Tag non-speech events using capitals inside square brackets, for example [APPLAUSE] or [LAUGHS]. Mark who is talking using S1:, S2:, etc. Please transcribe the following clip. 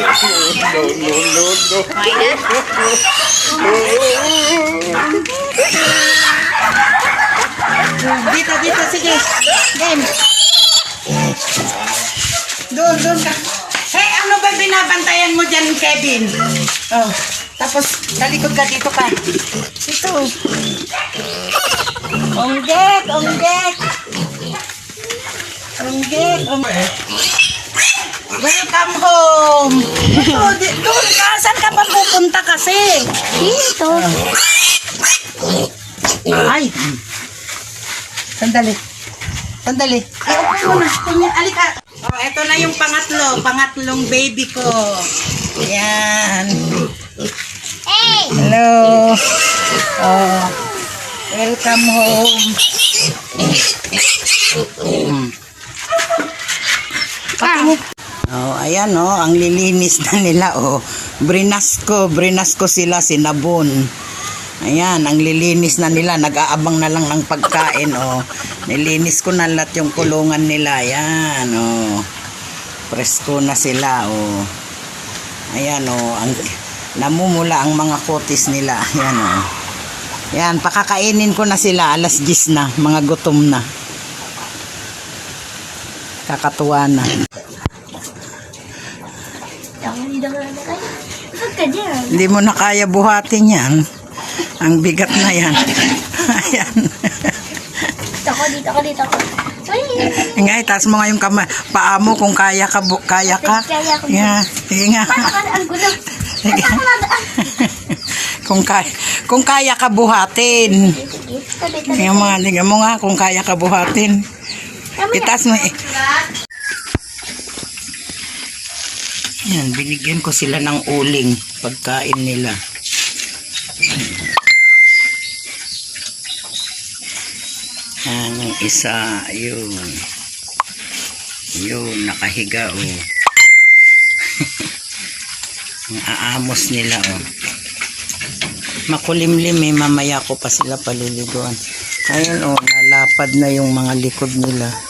S1: No, no, no, no.
S2: Okay na?
S3: Dito, dito, sige. Game. Doon, doon ka. Hey, ano ba binabantayan mo dyan, Kevin? Oh, tapos talikod ka dito ka. Dito. Onggek, onggek. Onggek, onggek. Welcome home. Ito, di- ka. Saan ka ba pupunta kasi?
S2: Dito.
S3: Ay. Sandali. Sandali. Ay, upo mo na. Alika. Oh, eto na yung pangatlo. Pangatlong baby ko. Yan.
S2: Hey!
S3: Hello. Oh. Welcome home. Hmm. Pati mo. Oh, ayan oh, ang lilinis na nila oh. Brinasko, brinasko sila sinabon. Ayan, ang lilinis na nila, nag-aabang na lang ng pagkain oh. Nilinis ko na lahat yung kulungan nila. Ayan oh. Presko na sila oh. Ayan oh, ang namumula ang mga kotis nila. Ayan oh. Yan, pakakainin ko na sila. Alas 10 na. Mga gutom na. Kakatuwa na.
S2: Ako dito ka na kayo. Huwag ka dyan.
S3: Hindi mo na kaya buhatin yan. Ang bigat na yan. [LAUGHS] Ayan.
S2: Dito ako, dito ako, dito ako. Sorry.
S3: Nga, itaas mo nga yung kamay. Paa mo kung kaya ka. Bu- kaya ka.
S2: Kaya ko.
S3: Nga, sige nga.
S2: Ang gulo.
S3: Sige.
S2: Na? [LAUGHS]
S3: kung, kaya, kung kaya ka buhatin.
S2: Sige.
S3: Tingnan mo nga, tingnan mo nga kung kaya ka buhatin. Itaas mo eh. Yan, binigyan ko sila ng uling pagkain nila. Yan, yung isa, yun. Yun, nakahiga, oh. [LAUGHS] Ang aamos nila, oh. Makulimlim eh, mamaya ko pa sila paliliguan. Ayun, oh, nalapad na yung mga likod nila.